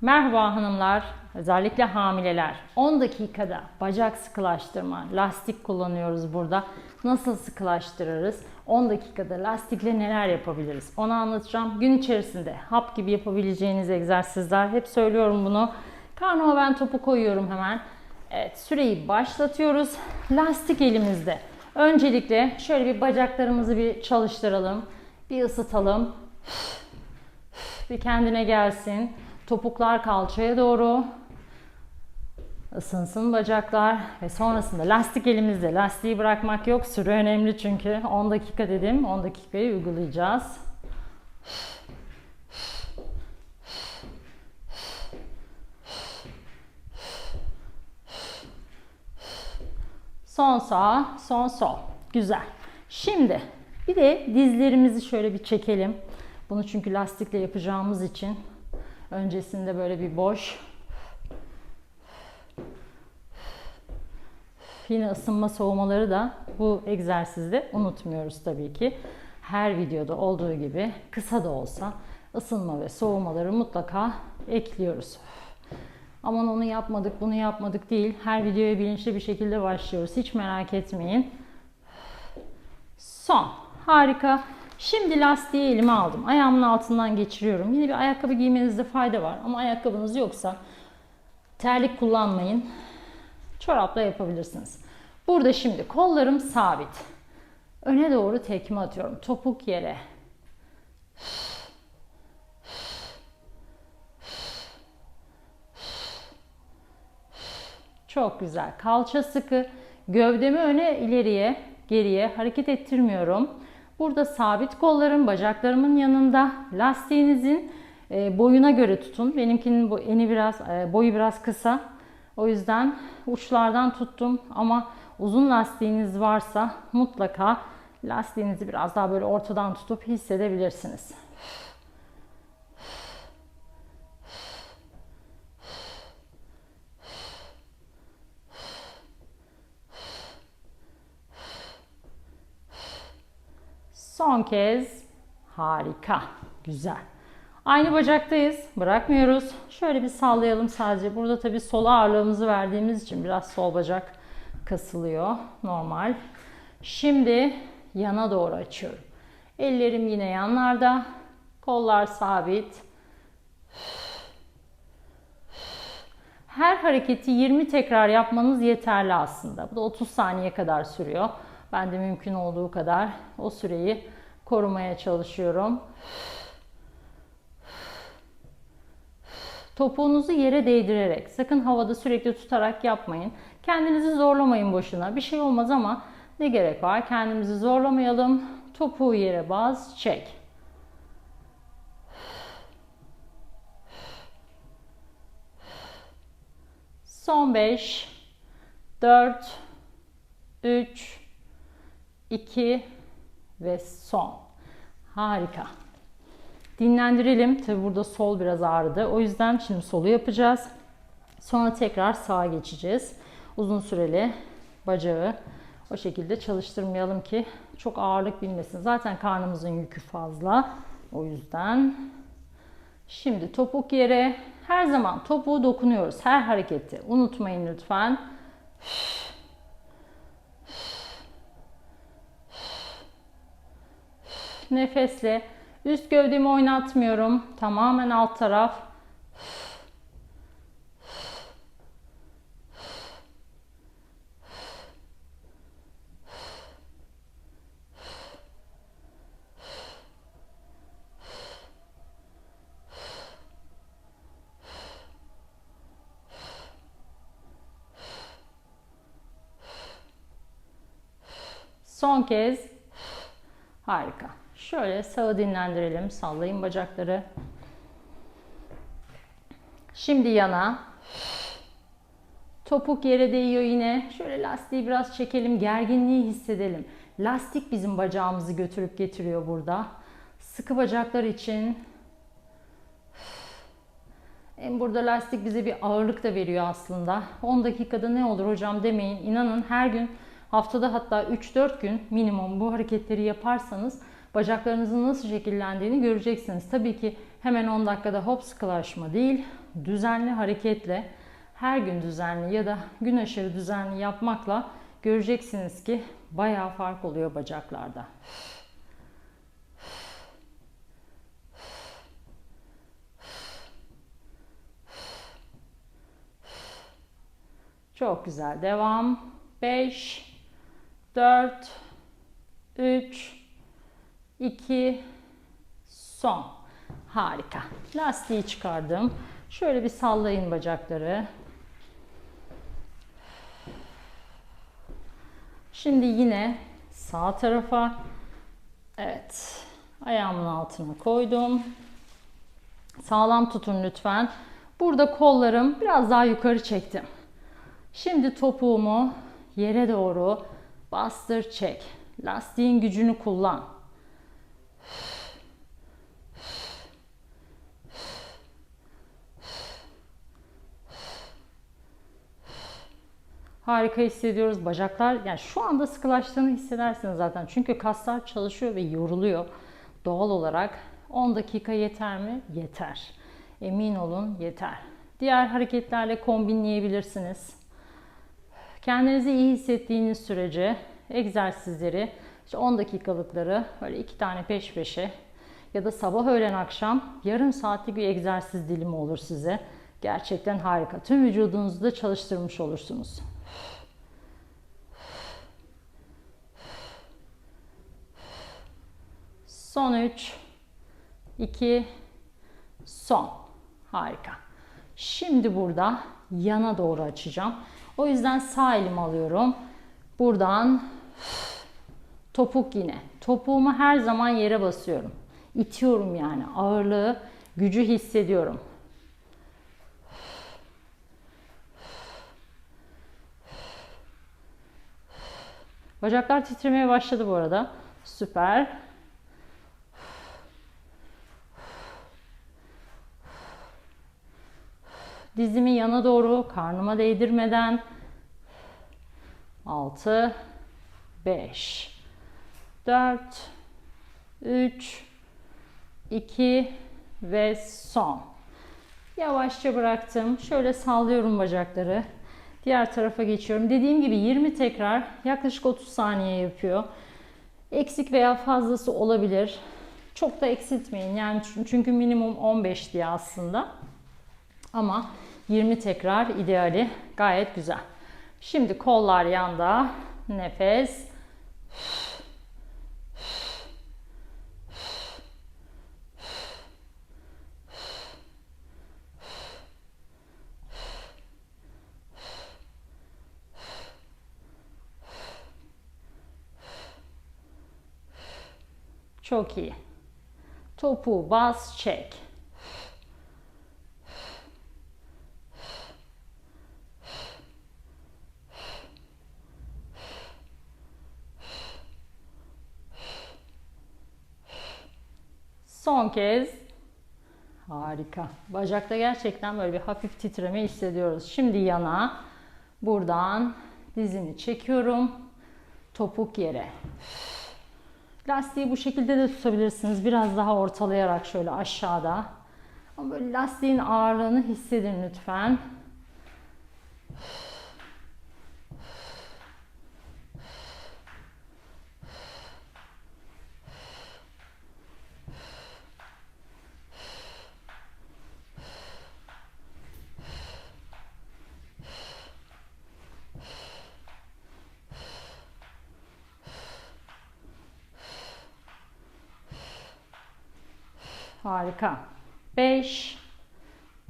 Merhaba hanımlar, özellikle hamileler. 10 dakikada bacak sıkılaştırma, lastik kullanıyoruz burada. Nasıl sıkılaştırırız? 10 dakikada lastikle neler yapabiliriz? Onu anlatacağım. Gün içerisinde hap gibi yapabileceğiniz egzersizler. Hep söylüyorum bunu. Karnıma ben topu koyuyorum hemen. Evet, süreyi başlatıyoruz. Lastik elimizde. Öncelikle şöyle bir bacaklarımızı bir çalıştıralım. Bir ısıtalım. Bir kendine gelsin. Topuklar kalçaya doğru. Isınsın bacaklar ve sonrasında lastik elimizde. Lastiği bırakmak yok. Süre önemli çünkü. 10 dakika dedim. 10 dakikayı uygulayacağız. Son sağ, son sol. Güzel. Şimdi bir de dizlerimizi şöyle bir çekelim. Bunu çünkü lastikle yapacağımız için öncesinde böyle bir boş. Yine ısınma soğumaları da bu egzersizde unutmuyoruz tabii ki. Her videoda olduğu gibi kısa da olsa ısınma ve soğumaları mutlaka ekliyoruz. Aman onu yapmadık, bunu yapmadık değil. Her videoya bilinçli bir şekilde başlıyoruz. Hiç merak etmeyin. Son. Harika. Şimdi lastiği elime aldım. Ayağımın altından geçiriyorum. Yine bir ayakkabı giymenizde fayda var. Ama ayakkabınız yoksa terlik kullanmayın. Çorapla yapabilirsiniz. Burada şimdi kollarım sabit. Öne doğru tekme atıyorum. Topuk yere. Çok güzel. Kalça sıkı. Gövdemi öne ileriye, geriye hareket ettirmiyorum. Burada sabit kollarım bacaklarımın yanında. Lastiğinizin e, boyuna göre tutun. Benimkinin eni biraz e, boyu biraz kısa. O yüzden uçlardan tuttum ama uzun lastiğiniz varsa mutlaka lastiğinizi biraz daha böyle ortadan tutup hissedebilirsiniz. Son kez. Harika. Güzel. Aynı bacaktayız. Bırakmıyoruz. Şöyle bir sallayalım sadece. Burada tabii sol ağırlığımızı verdiğimiz için biraz sol bacak kasılıyor. Normal. Şimdi yana doğru açıyorum. Ellerim yine yanlarda. Kollar sabit. Her hareketi 20 tekrar yapmanız yeterli aslında. Bu da 30 saniye kadar sürüyor. Ben de mümkün olduğu kadar o süreyi korumaya çalışıyorum. Topuğunuzu yere değdirerek, sakın havada sürekli tutarak yapmayın. Kendinizi zorlamayın boşuna. Bir şey olmaz ama ne gerek var? Kendimizi zorlamayalım. Topuğu yere bas, çek. Son 5 4 3 2 ve son. Harika. Dinlendirelim. Tabi burada sol biraz ağrıdı. O yüzden şimdi solu yapacağız. Sonra tekrar sağa geçeceğiz. Uzun süreli bacağı o şekilde çalıştırmayalım ki çok ağırlık binmesin. Zaten karnımızın yükü fazla. O yüzden şimdi topuk yere her zaman topuğu dokunuyoruz. Her hareketi unutmayın lütfen. Nefesle üst gövdemi oynatmıyorum. Tamamen alt taraf. Son kez. Harika. Şöyle sağı dinlendirelim. Sallayın bacakları. Şimdi yana. Topuk yere değiyor yine. Şöyle lastiği biraz çekelim. Gerginliği hissedelim. Lastik bizim bacağımızı götürüp getiriyor burada. Sıkı bacaklar için hem burada lastik bize bir ağırlık da veriyor aslında. 10 dakikada ne olur hocam demeyin. İnanın her gün haftada hatta 3-4 gün minimum bu hareketleri yaparsanız bacaklarınızın nasıl şekillendiğini göreceksiniz. Tabii ki hemen 10 dakikada hop sıkılaşma değil. düzenli hareketle her gün düzenli ya da gün aşırı düzenli yapmakla göreceksiniz ki bayağı fark oluyor bacaklarda. Çok güzel. Devam. 5 4 3 2 son. Harika. Lastiği çıkardım. Şöyle bir sallayın bacakları. Şimdi yine sağ tarafa evet ayağımın altına koydum. Sağlam tutun lütfen. Burada kollarım biraz daha yukarı çektim. Şimdi topuğumu yere doğru bastır çek. Lastiğin gücünü kullan. Harika hissediyoruz. Bacaklar yani şu anda sıkılaştığını hissedersiniz zaten. Çünkü kaslar çalışıyor ve yoruluyor. Doğal olarak 10 dakika yeter mi? Yeter. Emin olun yeter. Diğer hareketlerle kombinleyebilirsiniz. Kendinizi iyi hissettiğiniz sürece egzersizleri işte 10 dakikalıkları böyle iki tane peş peşe ya da sabah öğlen akşam yarım saatlik bir egzersiz dilimi olur size. Gerçekten harika. Tüm vücudunuzu da çalıştırmış olursunuz. Son 3 2 son. Harika. Şimdi burada yana doğru açacağım. O yüzden sağ elimi alıyorum. Buradan topuk yine. Topuğumu her zaman yere basıyorum. İtiyorum yani. Ağırlığı, gücü hissediyorum. Bacaklar titremeye başladı bu arada. Süper. Dizimi yana doğru karnıma değdirmeden 6 5 4 3 2 ve son. Yavaşça bıraktım. Şöyle sallıyorum bacakları. Diğer tarafa geçiyorum. Dediğim gibi 20 tekrar yaklaşık 30 saniye yapıyor. Eksik veya fazlası olabilir. Çok da eksiltmeyin. Yani çünkü minimum 15 diye aslında. Ama 20 tekrar ideali gayet güzel. Şimdi kollar yanda. Nefes. Çok iyi. Topu bas, çek. Son kez. Harika. Bacakta gerçekten böyle bir hafif titreme hissediyoruz. Şimdi yana. Buradan dizimi çekiyorum. Topuk yere. Lastiği bu şekilde de tutabilirsiniz. Biraz daha ortalayarak şöyle aşağıda. Ama böyle lastiğin ağırlığını hissedin lütfen. Harika. 5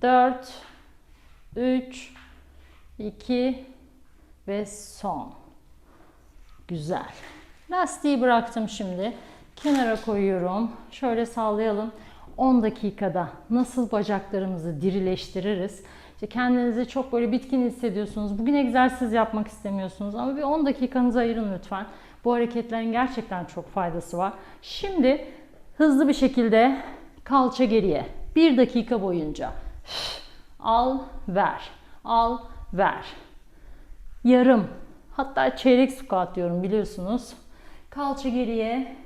4 3 2 ve son. Güzel. Lastiği bıraktım şimdi. Kenara koyuyorum. Şöyle sallayalım. 10 dakikada nasıl bacaklarımızı dirileştiririz? İşte kendinizi çok böyle bitkin hissediyorsunuz. Bugün egzersiz yapmak istemiyorsunuz ama bir 10 dakikanızı ayırın lütfen. Bu hareketlerin gerçekten çok faydası var. Şimdi hızlı bir şekilde kalça geriye. Bir dakika boyunca. Al, ver. Al, ver. Yarım. Hatta çeyrek squat diyorum biliyorsunuz. Kalça geriye.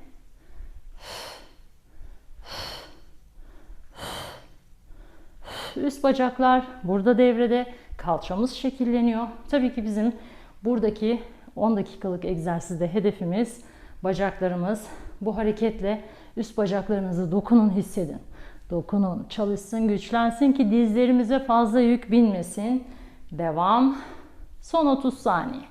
Üst bacaklar burada devrede. Kalçamız şekilleniyor. Tabii ki bizim buradaki 10 dakikalık egzersizde hedefimiz bacaklarımız. Bu hareketle üst bacaklarınızı dokunun, hissedin. Dokunun, çalışsın, güçlensin ki dizlerimize fazla yük binmesin. Devam. Son 30 saniye.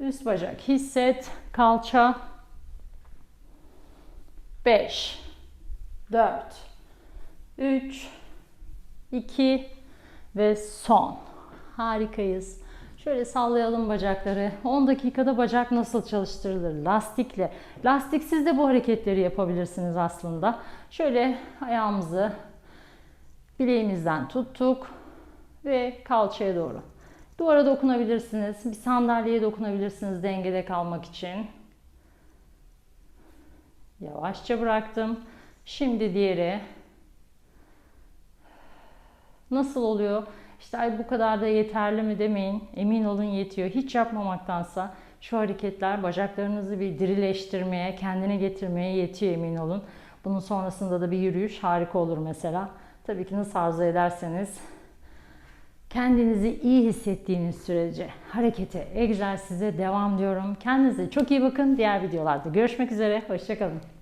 Üst bacak hisset, kalça. 5 4 3 2 ve son. Harikayız. Şöyle sallayalım bacakları. 10 dakikada bacak nasıl çalıştırılır? Lastikle. Lastiksiz de bu hareketleri yapabilirsiniz aslında. Şöyle ayağımızı bileğimizden tuttuk ve kalçaya doğru. Duvara dokunabilirsiniz. Bir sandalyeye dokunabilirsiniz dengede kalmak için. Yavaşça bıraktım. Şimdi diğeri. Nasıl oluyor? İşte ay bu kadar da yeterli mi demeyin. Emin olun yetiyor. Hiç yapmamaktansa şu hareketler bacaklarınızı bir dirileştirmeye, kendine getirmeye yetiyor emin olun. Bunun sonrasında da bir yürüyüş harika olur mesela. Tabii ki nasıl arzu ederseniz kendinizi iyi hissettiğiniz sürece harekete, egzersize devam diyorum. Kendinize çok iyi bakın. Diğer videolarda görüşmek üzere. Hoşçakalın.